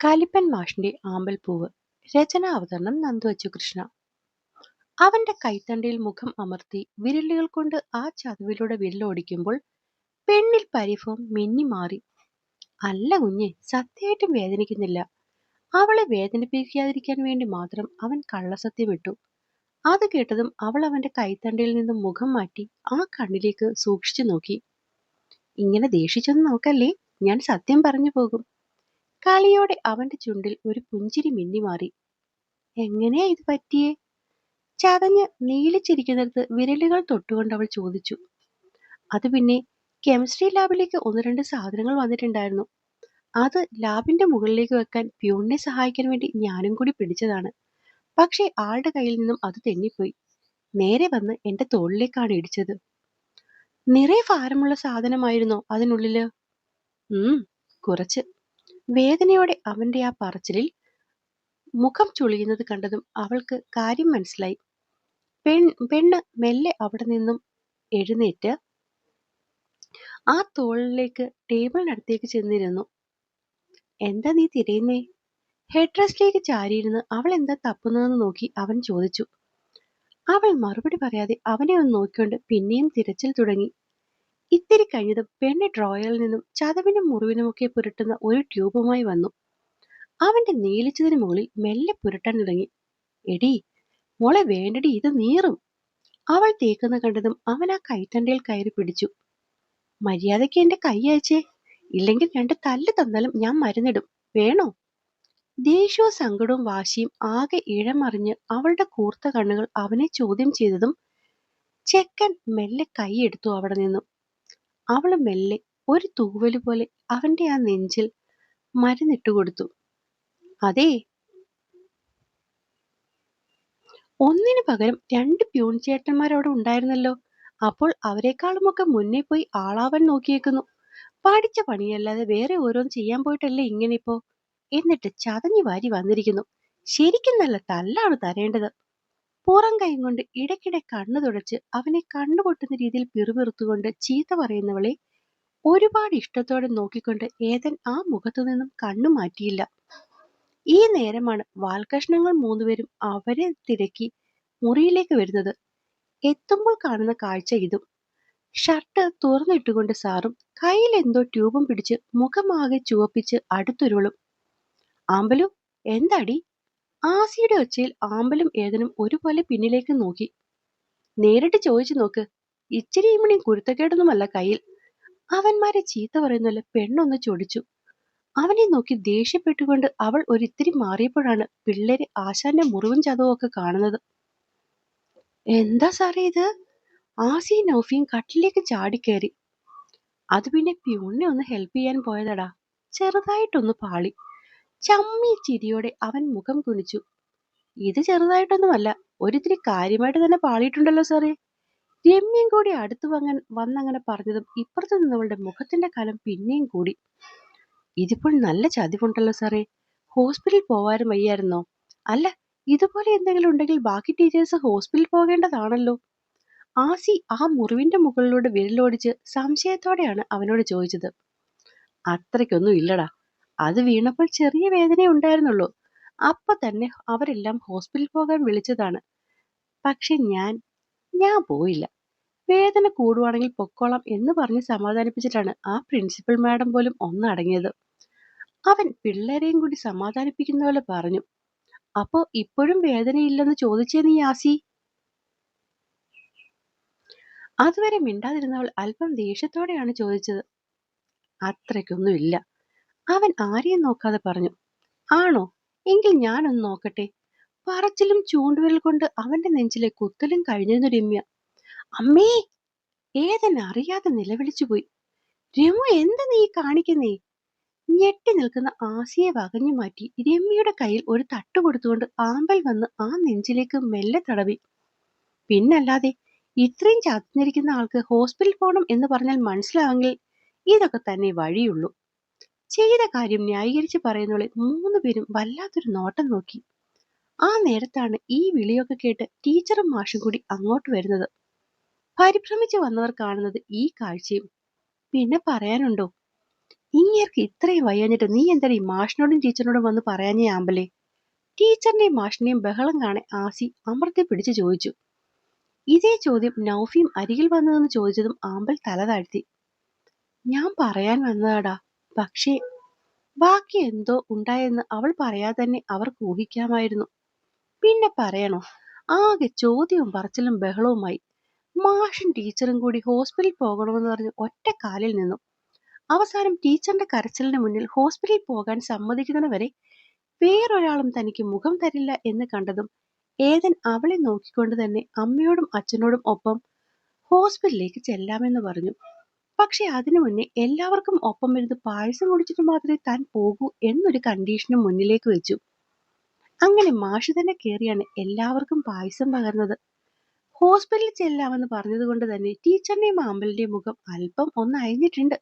കാലിപ്പൻ മാഷിന്റെ ആമ്പൽപ്പൂവ്. രചന അവതരണം നന്ദുവച്ചു കൃഷ്ണ. അവന്റെ കൈത്തണ്ടയിൽ മുഖം അമർത്തി വിരലുകൾ കൊണ്ട് ആ ചതവിലൂടെ വിരലോടിക്കുമ്പോൾ പെണ്ണിൽ പരിഭവം മിന്നി മാറി. അല്ല കുഞ്ഞെ സത്യമായിട്ടും വേദനിക്കുന്നില്ല. അവളെ വേദനിപ്പിക്കാതിരിക്കാൻ വേണ്ടി മാത്രം അവൻ കള്ളസത്യം ഇട്ടു അത് കേട്ടതും അവൾ അവന്റെ കൈത്തണ്ടയിൽ നിന്നും മുഖം മാറ്റി ആ കണ്ണിലേക്ക് സൂക്ഷിച്ചു നോക്കി. ഇങ്ങനെ ദേഷിച്ചൊന്നും നോക്കല്ലേ? ഞാൻ സത്യം പറഞ്ഞു പോകും. കളിയോടെ അവന്റെ ചുണ്ടിൽ ഒരു പുഞ്ചിരി മിന്നിമാറി എങ്ങനെയാ ഇത് പറ്റിയേ? ചതഞ്ഞ് നീളിച്ചിരിക്കുന്നിടത്ത് വിരലുകൾ തൊട്ടുകൊണ്ട് അവൾ ചോദിച്ചു. അത് പിന്നെ കെമിസ്ട്രി ലാബിലേക്ക് ഒന്ന് രണ്ട് സാധനങ്ങൾ വന്നിട്ടുണ്ടായിരുന്നു. അത് ലാബിന്റെ മുകളിലേക്ക് വെക്കാൻ പ്യൂണിനെ സഹായിക്കാൻ വേണ്ടി ഞാനും കൂടി പിടിച്ചതാണ്. പക്ഷേ ആളുടെ കയ്യിൽ നിന്നും അത് തെന്നിപ്പോയി. നേരെ വന്ന് എന്റെ തോളിലേക്കാണ് ഇടിച്ചത്. നിറയെ ഭാരമുള്ള സാധനമായിരുന്നോ അതിനുള്ളിൽ? ഉം കുറച്ച്. വേദനയോടെ അവന്റെ ആ പറച്ചിലിൽ മുഖം ചുളിയുന്നത് കണ്ടതും അവൾക്ക് കാര്യം മനസ്സിലായി. പെൺ പെണ്ണ് മെല്ലെ അവിടെ നിന്നും എഴുന്നേറ്റ് ആ തോളിലേക്ക് ടേബിളിനടുത്തേക്ക് ചെന്നിരുന്നു. എന്താ നീ തിരയുന്നേ? ഹെഡ് റെസ്റ്റിലേക്ക് ചാരിയിരുന്ന് അവൾ എന്താ തപ്പുന്നതെന്ന് നോക്കി അവൻ ചോദിച്ചു. അവൾ മറുപടി പറയാതെ അവനെ ഒന്ന് നോക്കിക്കൊണ്ട് പിന്നെയും തിരച്ചിൽ തുടങ്ങി. ഇത്തിരി കഴിഞ്ഞതും പെണ്ണ് ഡ്രോയറിൽ നിന്നും ചതവിനും മുറിവിനുമൊക്കെ പുരട്ടുന്ന ഒരു ട്യൂബുമായി വന്നു. അവന്റെ നീലിച്ചതിന് മുകളിൽ മെല്ലെ പുരട്ടാൻ തുടങ്ങി. എടി മോളെ വേണ്ടടി ഇത് നീറും. അവൾ തേക്കുന്ന കണ്ടതും അവൻ ആ കൈത്തണ്ടയിൽ കയറി പിടിച്ചു. മര്യാദയ്ക്ക് എന്റെ കൈ അയച്ചേ. ഇല്ലെങ്കിൽ രണ്ട് തല്ല് തന്നാലും ഞാൻ മരുന്നിടും. വേണോ? ദേഷ്യവും സങ്കടവും വാശിയും ആകെ ഇഴമറിഞ്ഞ് അവളുടെ കൂർത്ത കണ്ണുകൾ അവനെ ചോദ്യം ചെയ്തതും ചെക്കൻ മെല്ലെ കൈയെടുത്തു അവിടെ നിന്നും. അവൾ മെല്ലെ ഒരു തൂവൽ പോലെ അവന്റെ ആ നെഞ്ചിൽ മരുന്നിട്ടു കൊടുത്തു. അതേ. ഒന്നിനു പകരം രണ്ട് പ്യൂൺ ചേട്ടന്മാരവിടെ ഉണ്ടായിരുന്നല്ലോ. അപ്പോൾ അവരെക്കാളുമൊക്കെ മുന്നേ പോയി ആളാവാൻ നോക്കിയേക്കുന്നു. പഠിച്ച പണിയല്ലാതെ വേറെ ഓരോന്ന് ചെയ്യാൻ പോയിട്ടല്ലേ ഇങ്ങനെ ഇപ്പോ? എന്നിട്ട് ചതഞ്ഞു വാരി വന്നിരിക്കുന്നു. ശരിക്കും നല്ല തല്ലാണ് തരേണ്ടത്. പുറം കൈയും കൊണ്ട് ഇടയ്ക്കിടെ കണ്ണു തുടച്ച് അവനെ കണ്ണുപൊട്ടുന്ന രീതിയിൽ പിറുപിറുത്തുകൊണ്ട് ചീത്ത പറയുന്നവളെ ഒരുപാട് ഇഷ്ടത്തോടെ നോക്കിക്കൊണ്ട് ഏതൻ ആ മുഖത്തു നിന്നും കണ്ണു മാറ്റിയില്ല. ഈ നേരമാണ് വാൽകഷ്ണങ്ങൾ മൂന്നുപേരും അവരെ തിരക്കി മുറിയിലേക്ക് വരുന്നത്. എത്തുമ്പോൾ കാണുന്ന കാഴ്ച ഇതും. ഷർട്ട് തുറന്നിട്ടുകൊണ്ട് സാറും കയ്യിൽ എന്തോ ട്യൂബും പിടിച്ച് മുഖമാകെ ചുവപ്പിച്ച് അടുത്തൊരുവളും ആമ്പലു എന്താടി? ആസിയുടെ ഒച്ചയിൽ ആമ്പലും ഏതനും ഒരുപോലെ പിന്നിലേക്ക് നോക്കി. നേരിട്ട് ചോദിച്ചു നോക്ക് ഇച്ചിരി ഇമ്മിണിയും കുരുത്തക്കേടൊന്നുമല്ല കയ്യിൽ? അവന്മാരെ ചീത്ത പറയുന്നല്ല പെണ്ണൊന്ന് ചൊടിച്ചു. അവനെ നോക്കി ദേഷ്യപ്പെട്ടുകൊണ്ട് അവൾ ഒരിത്തിരി മാറിയപ്പോഴാണ് പിള്ളേരെ ആശാന്റെ മുറിവും ചതവും ഒക്കെ കാണുന്നത്. എന്താ സാറേ ഇത്? ആസിയും നൗഫിയും കട്ടിലേക്ക് ചാടിക്കയറി അത് പിന്നെ പ്യൂണിനെ ഒന്ന് ഹെൽപ്പ് ചെയ്യാൻ പോയതടാ. ചെറുതായിട്ടൊന്ന് പാളി. ചമ്മി ചിരിയോടെ അവൻ മുഖം കുനിച്ചു. ഇത് ചെറുതായിട്ടൊന്നുമല്ല ഒരിത്തിരി കാര്യമായിട്ട് തന്നെ പാളിയിട്ടുണ്ടല്ലോ സാറേ. രമ്യം കൂടി അടുത്തു വാങ്ങാൻ വന്നങ്ങനെ പറഞ്ഞതും ഇപ്പുറത്തു നിന്നവളുടെ മുഖത്തിന്റെ കലം പിന്നെയും കൂടി. ഇതിപ്പോൾ നല്ല ചതിവുണ്ടല്ലോ സാറേ. ഹോസ്പിറ്റലിൽ പോവാനും വയ്യായിരുന്നോ? അല്ല ഇതുപോലെ എന്തെങ്കിലും ഉണ്ടെങ്കിൽ ബാക്കി ടീച്ചേഴ്സ് ഹോസ്പിറ്റലിൽ പോകേണ്ടതാണല്ലോ. ആസി ആ മുറിവിന്റെ മുകളിലൂടെ വിരലോടിച്ച് സംശയത്തോടെയാണ് അവനോട് ചോദിച്ചത്. അത്രയ്ക്കൊന്നും ഇല്ലടാ. അത് വീണപ്പോൾ ചെറിയ വേദന ഉണ്ടായിരുന്നുള്ളൂ. അപ്പൊ തന്നെ അവരെല്ലാം ഹോസ്പിറ്റലിൽ പോകാൻ വിളിച്ചതാണ്. പക്ഷെ ഞാൻ ഞാൻ പോയില്ല. വേദന കൂടുവാണെങ്കിൽ പൊക്കോളാം എന്ന് പറഞ്ഞ് സമാധാനിപ്പിച്ചിട്ടാണ് ആ പ്രിൻസിപ്പൽ മാഡം പോലും ഒന്നടങ്ങിയത്. അവൻ പിള്ളേരെയും കൂടി സമാധാനിപ്പിക്കുന്ന പോലെ പറഞ്ഞു. അപ്പോ ഇപ്പോഴും വേദനയില്ലെന്ന് ചോദിച്ചേ നീ ആസി അതുവരെ മിണ്ടാതിരുന്നവൾ അല്പം ദേഷ്യത്തോടെയാണ് ചോദിച്ചത്. അത്രയ്ക്കൊന്നും ഇല്ല അവൻ ആരെയും നോക്കാതെ പറഞ്ഞു ആണോ? എങ്കിൽ ഞാനൊന്ന് നോക്കട്ടെ. പറച്ചിലും ചൂണ്ടുവിരൽ കൊണ്ട് അവന്റെ നെഞ്ചിലെ കുത്തലും കഴിഞ്ഞിരുന്നു രമ്യ. അമ്മേ! ഏതൻ അറിയാതെ നിലവിളിച്ചുപോയി രമു എന്ത് നീ കാണിക്കുന്നേ? ഞെട്ടി നിൽക്കുന്ന ആസിയെ വകഞ്ഞു മാറ്റി രമ്യയുടെ കയ്യിൽ ഒരു തട്ട് കൊടുത്തുകൊണ്ട് ആമ്പൽ വന്ന് ആ നെഞ്ചിലേക്ക് മെല്ലെ തടവി. പിന്നല്ലാതെ ഇത്രയും ചത്തിരിക്കുന്ന ആൾക്ക് ഹോസ്പിറ്റൽ പോകണം എന്ന് പറഞ്ഞാൽ മനസ്സിലാവെങ്കിൽ ഇതൊക്കെ തന്നെ വഴിയുള്ളൂ. ചെയ്ത കാര്യം ന്യായീകരിച്ച് പറയുന്നവളെ മൂന്ന് പേരും വല്ലാത്തൊരു നോട്ടം നോക്കി. ആ നേരത്താണ് ഈ വിളിയൊക്കെ കേട്ട് ടീച്ചറും മാഷും കൂടി അങ്ങോട്ട് വരുന്നത്. പരിഭ്രമിച്ച് വന്നവർ കാണുന്നത് ഈ കാഴ്ചയും. പിന്നെ പറയാനുണ്ടോ? ഇങ്ങേർക്ക് ഇത്രയും വയ്യാഞ്ഞിട്ട് നീ എന്താ ഈ മാഷിനോടും ടീച്ചറിനോടും വന്ന് പറയാഞ്ഞേ ആമ്പലേ? ടീച്ചറിന്റെയും മാഷിന്റെയും ബഹളം കാണെ ആസി അമർത്തി പിടിച്ചു ചോദിച്ചു. ഇതേ ചോദ്യം നൗഫിയും അരികിൽ വന്നതെന്ന് ചോദിച്ചതും ആമ്പൽ തല താഴ്ത്തി. ഞാൻ പറയാൻ വന്നതാടാ. പക്ഷേ ബാക്കി എന്തോ ഉണ്ടായെന്ന് അവൾ പറയാതെ തന്നെ അവർക്ക് ഊഹിക്കാമായിരുന്നു. പിന്നെ പറയണോ ആകെ ചോദ്യവും പറച്ചിലും ബഹളവുമായി മാഷും ടീച്ചറും കൂടി ഹോസ്പിറ്റലിൽ പോകണമെന്ന് പറഞ്ഞ് ഒറ്റ കാലിൽ നിന്നു. അവസാനം ടീച്ചറിന്റെ കരച്ചിലിന് മുന്നിൽ ഹോസ്പിറ്റലിൽ പോകാൻ സമ്മതിക്കുന്നവരെ വേറൊരാളും തനിക്ക് മുഖം തരില്ല എന്ന് കണ്ടതും ഏതൻ അവളെ നോക്കിക്കൊണ്ട് തന്നെ അമ്മയോടും അച്ഛനോടും ഒപ്പം ഹോസ്പിറ്റലിലേക്ക് ചെല്ലാമെന്ന് പറഞ്ഞു. പക്ഷെ അതിനു മുന്നേ എല്ലാവർക്കും ഒപ്പം ഇരുന്ന് പായസം കുടിച്ചിട്ട് മാത്രമേ താൻ പോകൂ എന്നൊരു കണ്ടീഷനും മുന്നിലേക്ക് വെച്ചു. അങ്ങനെ മാഷ് തന്നെ കയറിയാണ് എല്ലാവർക്കും പായസം പകർന്നത്. ഹോസ്പിറ്റലിൽ ചെല്ലാമെന്ന് പറഞ്ഞതുകൊണ്ട് തന്നെ ടീച്ചറിന്റെയും ആമ്പലിന്റെയും മുഖം അല്പം ഒന്ന് അയഞ്ഞിട്ടുണ്ട്.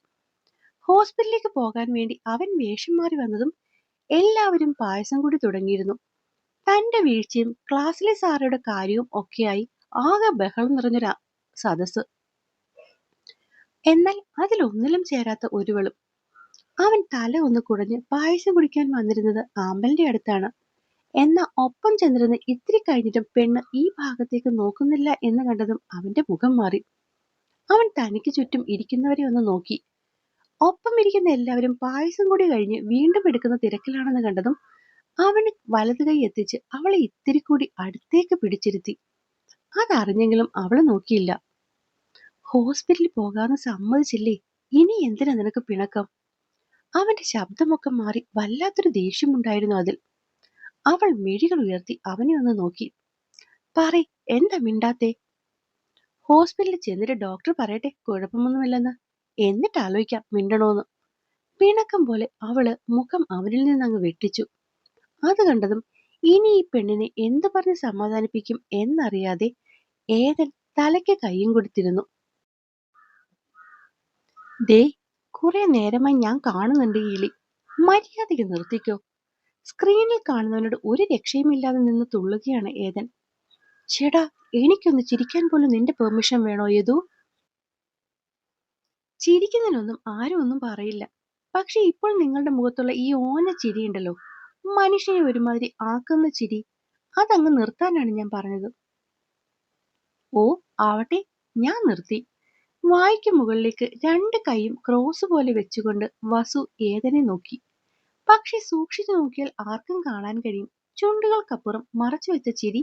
ഹോസ്പിറ്റലിലേക്ക് പോകാൻ വേണ്ടി അവൻ വേഷം മാറി വന്നതും എല്ലാവരും പായസം കൂടി തുടങ്ങിയിരുന്നു. തന്റെ വീഴ്ചയും ക്ലാസ്സിലെ സാറയുടെ കാര്യവും ഒക്കെയായി ആകെ ബഹളം നിറഞ്ഞൊരു സദസ്സ്. എന്നാൽ അതിലൊന്നിലും ചേരാത്ത ഒരുവളും. അവൻ തല ഒന്ന് കുടഞ്ഞ് പായസം കുടിക്കാൻ വന്നിരുന്നത് ആമ്പലിന്റെ അടുത്താണ്. എന്നാ ഒപ്പം ചെന്നിരുന്ന് ഇത്തിരി കഴിഞ്ഞിട്ടും പെണ്ണ് ഈ ഭാഗത്തേക്ക് നോക്കുന്നില്ല എന്ന് കണ്ടതും അവന്റെ മുഖം മാറി. അവൻ തനിക്ക് ചുറ്റും ഇരിക്കുന്നവരെ ഒന്ന് നോക്കി. ഒപ്പം ഇരിക്കുന്ന എല്ലാവരും പായസം കൂടി കഴിഞ്ഞ് വീണ്ടും എടുക്കുന്ന തിരക്കിലാണെന്ന് കണ്ടതും അവന് വലതു കൈ എത്തിച്ച് അവളെ ഇത്തിരി കൂടി അടുത്തേക്ക് പിടിച്ചിരുത്തി. അതറിഞ്ഞെങ്കിലും അവൾ നോക്കിയില്ല. ഹോസ്പിറ്റലിൽ പോകാന്ന് സമ്മതിച്ചില്ലേ? ഇനി എന്തിനാ നിനക്ക് പിണക്കം? അവന്റെ ശബ്ദമൊക്കെ മാറി വല്ലാത്തൊരു ദേഷ്യമുണ്ടായിരുന്നു അതിൽ. അവൾ മിഴികൾ ഉയർത്തി അവനെ ഒന്ന് നോക്കി. പറ എന്താ മിണ്ടാത്തെ? ഹോസ്പിറ്റലിൽ ചെന്നിട്ട് ഡോക്ടർ പറയട്ടെ കുഴപ്പമൊന്നുമില്ലെന്ന്. എന്നിട്ട് ആലോചിക്കാം മിണ്ടണോന്ന്. പിണക്കം പോലെ അവൾ മുഖം അവനിൽ നിന്നങ്ങ് വെട്ടിച്ചു. അത് കണ്ടതും ഇനി ഈ പെണ്ണിനെ എന്തു പറഞ്ഞ് സമാധാനിപ്പിക്കും എന്നറിയാതെ ഏതൻ തലയ്ക്ക് കൈയും കൊടുത്തിരുന്നു. ദേ കുറെ നേരമായി ഞാൻ കാണുന്നുണ്ട് കിളി. മര്യാദയ്ക്ക് നിർത്തിക്കോ. സ്ക്രീനിൽ കാണുന്നവനോട് ഒരു രക്ഷയുമില്ലാതെ നിന്ന് തുള്ളുകയാണ് ഏതൻ. ചേടാ എനിക്കൊന്ന് ചിരിക്കാൻ പോലും നിന്റെ പെർമിഷൻ വേണോ യദു? ചിരിക്കുന്നതിനൊന്നും ആരും ഒന്നും പറയില്ല. പക്ഷെ ഇപ്പോൾ നിങ്ങളുടെ മുഖത്തുള്ള ഈ ഓന ചിരിയുണ്ടല്ലോ മനുഷ്യനെ ഒരുമാതിരി ആക്കുന്ന ചിരി. അതങ്ങ് നിർത്താനാണ് ഞാൻ പറഞ്ഞത്. ഓ ആവട്ടെ ഞാൻ നിർത്തി. വായ്ക്ക് മുകളിലേക്ക് രണ്ട് കൈയും ക്രോസ് പോലെ വെച്ചുകൊണ്ട് വസു ഏതനെ നോക്കി. പക്ഷെ സൂക്ഷിച്ചു നോക്കിയാൽ ആർക്കും കാണാൻ കഴിയും. ചുണ്ടുകൾക്കപ്പുറം മറച്ചു വെച്ച ചിരി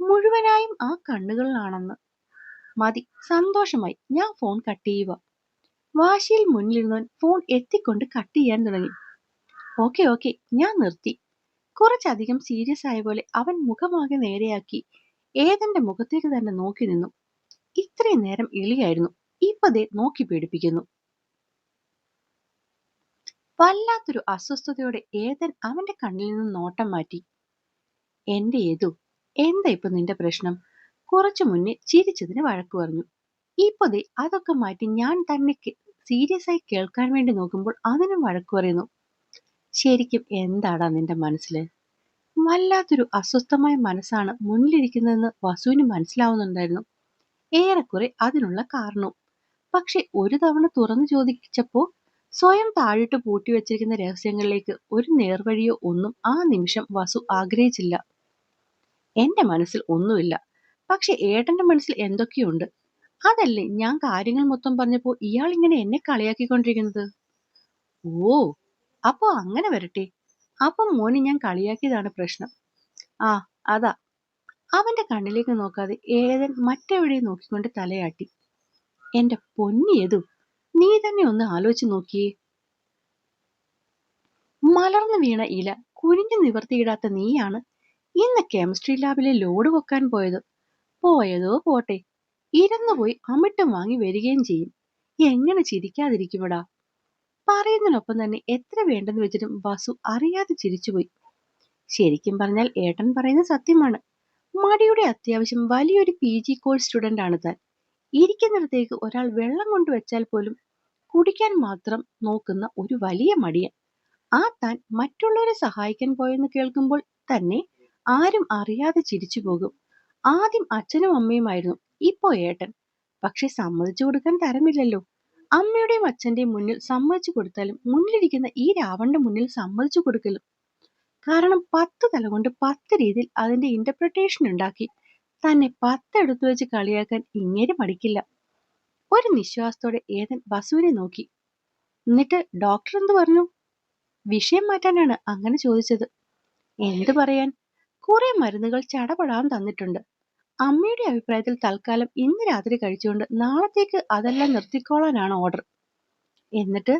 മുഴുവനായും ആ കണ്ണുകളിലാണെന്ന്. മതി സന്തോഷമായി. ഞാൻ ഫോൺ കട്ട് ചെയ്യുക വാശിയിൽ മുന്നിലിരുന്നവൻ ഫോൺ എത്തിക്കൊണ്ട് കട്ട് ചെയ്യാൻ തുടങ്ങി. ഓക്കെ ഓക്കെ ഞാൻ നിർത്തി. കുറച്ചധികം സീരിയസ് ആയ പോലെ അവൻ മുഖമാകെ നേരെയാക്കി. ഏതന്റെ മുഖത്തേക്ക് തന്നെ നോക്കി നിന്നു. ഇത്രയും നേരം എളിയായിരുന്നു. ഇപ്പതേ നോക്കി പേടിപ്പിക്കുന്നു. വല്ലാത്തൊരു അസ്വസ്ഥതയോടെ ഏതൻ അവന്റെ കണ്ണിൽ നിന്ന് നോട്ടം മാറ്റി. എന്റെ ഏതു എന്താ ഇപ്പൊ നിന്റെ പ്രശ്നം? കുറച്ചു മുന്നേ ചിരിച്ചതിന് വഴക്കു പറഞ്ഞു. ഇപ്പതേ അതൊക്കെ മാറ്റി ഞാൻ തന്നെ സീരിയസ് ആയി കേൾക്കാൻ വേണ്ടി നോക്കുമ്പോൾ അതിനും വഴക്കു പറയുന്നു. ശരിക്കും എന്താടാ നിന്റെ മനസ്സിൽ? വല്ലാത്തൊരു അസ്വസ്ഥമായ മനസ്സാണ് മുന്നിലിരിക്കുന്നതെന്ന് വസുവിന് മനസ്സിലാവുന്നുണ്ടായിരുന്നു. ഏറെക്കുറെ അതിനുള്ള കാരണവും പക്ഷെ ഒരു തവണ തുറന്നു ചോദിച്ചപ്പോ സ്വയം താഴിട്ട് പൂട്ടി വെച്ചിരിക്കുന്ന രഹസ്യങ്ങളിലേക്ക് ഒരു നേർവഴിയോ ഒന്നും ആ നിമിഷം വസു ആഗ്രഹിച്ചില്ല. എന്റെ മനസ്സിൽ ഒന്നുമില്ല. പക്ഷെ ഏട്ടന്റെ മനസ്സിൽ എന്തൊക്കെയുണ്ട്? അതല്ലേ ഞാൻ കാര്യങ്ങൾ മൊത്തം പറഞ്ഞപ്പോ ഇയാൾ ഇങ്ങനെ എന്നെ കളിയാക്കിക്കൊണ്ടിരിക്കുന്നത്? ഓ അപ്പോ അങ്ങനെ വരട്ടെ. അപ്പൊ മോനെ ഞാൻ കളിയാക്കിയതാണ് പ്രശ്നം. ആ അതാ. അവന്റെ കണ്ണിലേക്ക് നോക്കാതെ ഏതൻ മറ്റെവിടെയും നോക്കിക്കൊണ്ട് തലയാട്ടി. എന്റെ പൊന്നിയതു നീ തന്നെ ഒന്ന് ആലോചിച്ച് നോക്കിയേ. മലർന്നു വീണ ഇല കുനിഞ്ഞു നിവർത്തിയിടാത്ത നീയാണ് ഇന്ന് കെമിസ്ട്രി ലാബിലെ ലോഡ് വെക്കാൻ പോയത്. പോയതോ പോട്ടെ. ഇരന്നു പോയി അമിട്ടം വാങ്ങി വരികയും ചെയ്യും. എങ്ങനെ ചിരിക്കാതിരിക്കുമെടാ. പറയുന്നതിനൊപ്പം തന്നെ എത്ര വേണ്ടെന്ന് വെച്ചിട്ടും വസു അറിയാതെ ചിരിച്ചുപോയി. ശരിക്കും പറഞ്ഞാൽ ഏട്ടൻ പറയുന്നത് സത്യമാണ്. മടിയുടെ അത്യാവശ്യം വലിയൊരു പി ജി കോഴ്സ് സ്റ്റുഡന്റ് ആണ് താൻ. ഇരിക്കുന്നിടത്തേക്ക് ഒരാൾ വെള്ളം കൊണ്ടുവച്ചാൽ പോലും കുടിക്കാൻ മാത്രം നോക്കുന്ന ഒരു വലിയ മടിയൻ. ആ താൻ മറ്റുള്ളവരെ സഹായിക്കാൻ പോയെന്ന് കേൾക്കുമ്പോൾ തന്നെ ആരും അറിയാതെ ചിരിച്ചു പോകും. ആദ്യം അച്ഛനും അമ്മയുമായിരുന്നു. ഇപ്പോ ഏട്ടൻ. പക്ഷെ സമ്മതിച്ചു കൊടുക്കാൻ തരമില്ലല്ലോ. അമ്മയുടെയും അച്ഛന്റെയും മുന്നിൽ സമ്മതിച്ചു കൊടുത്താലും മുന്നിലിരിക്കുന്ന ഈ രാവണന്റെ മുന്നിൽ സമ്മതിച്ചു കൊടുക്കലും. കാരണം പത്ത് തല കൊണ്ട് പത്ത് രീതിയിൽ അതിന്റെ ഇന്റർപ്രിട്ടേഷൻ ഉണ്ടാക്കി തന്നെ പത്തെടുത്തു വെച്ച് കളിയാക്കാൻ ഇങ്ങേര് മടിക്കില്ല. ഒരു നിശ്വാസത്തോടെ ഏതൻ വസുവിനെ നോക്കി. എന്നിട്ട് ഡോക്ടർ എന്തു പറഞ്ഞു? വിഷയം മാറ്റാനാണ് അങ്ങനെ ചോദിച്ചത്. എന്ത് പറയാൻ? കുറെ മരുന്നുകൾ ചടപടാൻ തന്നിട്ടുണ്ട്. അമ്മയുടെ അഭിപ്രായത്തിൽ തൽക്കാലം ഇന്ന് രാത്രി കഴിച്ചുകൊണ്ട് നാളത്തേക്ക് അതെല്ലാം നിർത്തിക്കോളാനാണ് ഓർഡർ എന്നിട്ട്?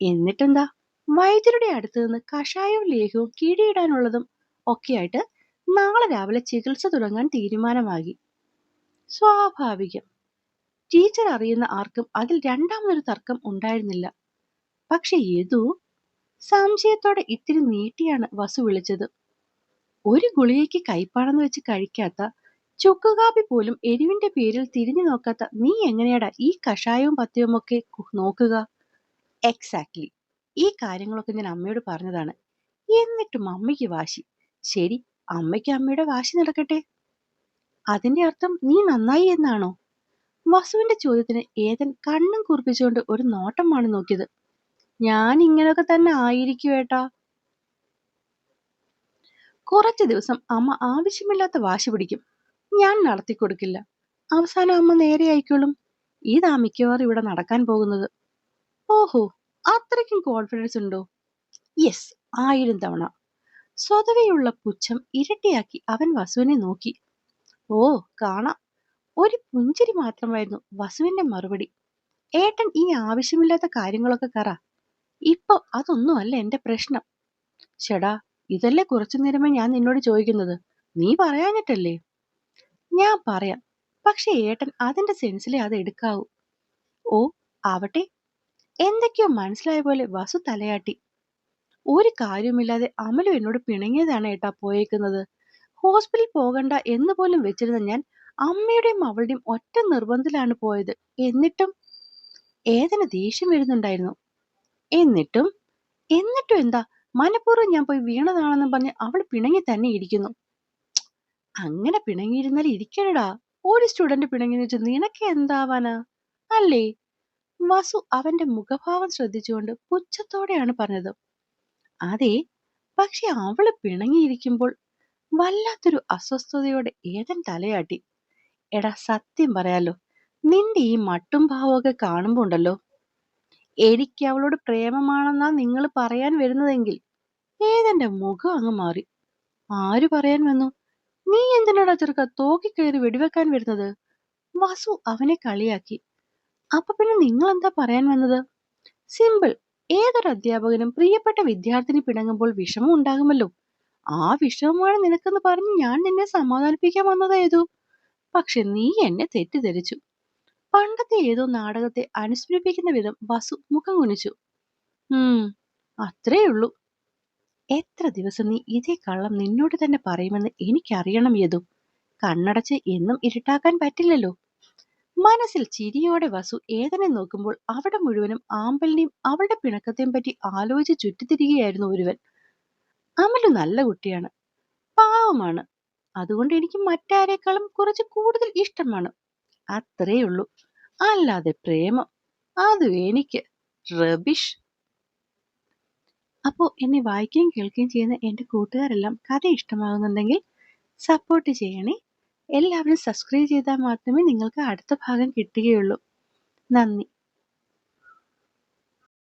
എന്നിട്ടെന്താ? വൈദ്യരുടെ അടുത്ത് നിന്ന് കഷായവും ലേഹ്യവും കീഴിയിടാനുള്ളതും ഒക്കെയായിട്ട് നാളെ രാവിലെ ചികിത്സ തുടങ്ങാൻ തീരുമാനമാകി സ്വാഭാവികം. ടീച്ചർ അറിയുന്ന ആർക്കും അതിൽ രണ്ടാമതൊരു തർക്കം ഉണ്ടായിരുന്നില്ല. പക്ഷെ യദു സംശയത്തോടെ ഇത്തിരി നീട്ടിയാണ് വസു വിളിച്ചത്. ഒരു ഗുളികയ്ക്ക് കൈപ്പാണെന്ന് വെച്ച് കഴിക്കാത്ത ചുക്കുകാപ്പി പോലും എരിവിന്റെ പേരിൽ തിരിഞ്ഞു നോക്കാത്ത നീ എങ്ങനെയാടാ ഈ കഷായവും പത്യവും ഒക്കെ നോക്കുക? എക്സാക്ട്ലി ഈ കാര്യങ്ങളൊക്കെ ഞാൻ അമ്മയോട് പറഞ്ഞതാണ്. എന്നിട്ടും അമ്മയ്ക്ക് വാശി. ശരി അമ്മയ്ക്ക് അമ്മയുടെ വാശി നടക്കട്ടെ? അതിന്റെ അർത്ഥം നീ നന്നായി എന്നാണോ? വസുവിന്റെ ചോദ്യത്തിന് ഏതൻ കണ്ണും കുറിപ്പിച്ചുകൊണ്ട് ഒരു നോട്ടമാണ് നോക്കിയത്. ഞാൻ ഇങ്ങനൊക്കെ തന്നെ ആയിരിക്കുവേട്ടാ കുറച്ച് ദിവസം അമ്മ ആവശ്യമില്ലാത്ത വാശി പിടിക്കും. ഞാൻ നടത്തി കൊടുക്കില്ല അവസാനം അമ്മ നേരെ ആയിക്കോളും. ഇതാ മിക്കവാറും ഇവിടെ നടക്കാൻ പോകുന്നത്. ഓഹോ അത്രയ്ക്കും കോൺഫിഡൻസ് ഉണ്ടോ? യെസ് ആയിരം തവണ. സ്വതവേയുള്ള പുച്ഛം ഇരട്ടിയാക്കി അവൻ വസുവിനെ നോക്കി. ഓ കാണാം. ഒരു പുഞ്ചിരി മാത്രമായിരുന്നു വസുവിന്റെ മറുപടി. ഏട്ടൻ ഈ ആവശ്യമില്ലാത്ത കാര്യങ്ങളൊക്കെ കറ. ഇപ്പൊ അതൊന്നുമല്ല എന്റെ പ്രശ്നം. ചേടാ ഇതല്ലേ കുറച്ചു നേരമേ ഞാൻ നിന്നോട് ചോദിക്കുന്നത്. നീ പറയാഞ്ഞിട്ടല്ലേ? ഞാൻ പറയാം. പക്ഷെ ഏട്ടൻ അതിന്റെ സെൻസിലെ അത് എടുക്കാവൂ. ഓ ആവട്ടെ. എന്തൊക്കെയോ മനസ്സിലായ പോലെ വസു തലയാട്ടി. ഒരു കാര്യമില്ലാതെ അമലു എന്നോട് പിണങ്ങിയതാണ് ഏട്ടാ പോയേക്കുന്നത്. ഹോസ്പിറ്റലിൽ പോകണ്ട എന്ന് പോലും വെച്ചിരുന്ന ഞാൻ അമ്മയുടെയും അവളുടെയും ഒറ്റ നിർബന്ധത്തിലാണ് പോയത്. എന്നിട്ടും ഏതന ദേഷ്യം വരുന്നുണ്ടായിരുന്നു? എന്നിട്ടും? എന്നിട്ടും എന്താ? മനഃപൂർവം ഞാൻ പോയി വീണതാണെന്ന് പറഞ്ഞ് അവൾ പിണങ്ങി തന്നെ ഇരിക്കുന്നു. അങ്ങനെ പിണങ്ങിയിരുന്നാൽ ഇരിക്കണടാ. ഒരു സ്റ്റുഡന്റ് പിണങ്ങി വെച്ച് നിനക്ക് എന്താവാനാ? അല്ലേ? വസു അവന്റെ മുഖഭാവം ശ്രദ്ധിച്ചുകൊണ്ട് പുച്ഛത്തോടെയാണ് പറഞ്ഞത്. അതെ പക്ഷെ അവൾ പിണങ്ങിയിരിക്കുമ്പോൾ വല്ലാത്തൊരു അസ്വസ്ഥതയോടെ ഏതൻ തലയാട്ടി. എടാ സത്യം പറയാലോ നിന്റെ ഈ മട്ടും ഭാവമൊക്കെ കാണുമ്പോ ഉണ്ടല്ലോ എനിക്ക് അവളോട് പ്രേമമാണെന്നാ നിങ്ങൾ പറയാൻ വരുന്നതെങ്കിൽ ഏതെന്റെ മുഖം അങ്ങ് മാറി. ആര് പറയാൻ വന്നു? നീ എന്തിനാടാ ചെറുക്ക തോക്കി കയറി വെടിവെക്കാൻ വരുന്നത്? വസു അവനെ കളിയാക്കി. അപ്പൊ പിന്നെ നിങ്ങൾ എന്താ പറയാൻ വന്നത്? സിമ്പിൾ ഏതൊരു അധ്യാപകനും പ്രിയപ്പെട്ട വിദ്യാർത്ഥിനി പിണങ്ങുമ്പോൾ വിഷമം ഉണ്ടാകുമല്ലോ. ആ വിഷമമാണ് നിനക്കെന്ന് പറഞ്ഞ് ഞാൻ നിന്നെ സമാധാനിപ്പിക്കാൻ വന്നതായതു പക്ഷെ നീ എന്നെ തെറ്റിദ്ധരിച്ചു. പണ്ടത്തെ ഏതോ നാടകത്തെ അനുസ്മരിപ്പിക്കുന്ന വിധം വസു മുഖം കുനിച്ചു. ഉം അത്രേ ഉള്ളൂ. എത്ര ദിവസം നീ ഇതേ കള്ളം നിന്നോട് തന്നെ പറയുമെന്ന് എനിക്കറിയണം യതു കണ്ണടച്ച് എന്നും ഇരുട്ടാക്കാൻ പറ്റില്ലല്ലോ. മനസ്സിൽ ചിരിയോടെ വസു ഏതനെ നോക്കുമ്പോൾ അവിടെ മുഴുവനും ആമ്പലിനെയും അവളുടെ പിണക്കത്തെയും പറ്റി ആലോചിച്ച് ചുറ്റിത്തിരികയായിരുന്നു ഒരുവൻ. അമലു നല്ല കുട്ടിയാണ്. പാവമാണ്. അതുകൊണ്ട് എനിക്ക് മറ്റാരേക്കാളും കുറച്ച് കൂടുതൽ ഇഷ്ടമാണ്. അത്രേ ഉള്ളൂ. അല്ലാതെ പ്രേമം. അതും എനിക്ക്. റബിഷ്. അപ്പോൾ എന്നെ വായിക്കുകയും കേൾക്കുകയും ചെയ്യുന്ന എന്റെ കൂട്ടുകാരെല്ലാം കഥ ഇഷ്ടമാകുന്നുണ്ടെങ്കിൽ സപ്പോർട്ട് ചെയ്യണേ. എല്ലാവരും സബ്സ്ക്രൈബ് ചെയ്താൽ മാത്രമേ നിങ്ങൾക്ക് അടുത്ത ഭാഗം കിട്ടുകയുള്ളൂ. നന്ദി.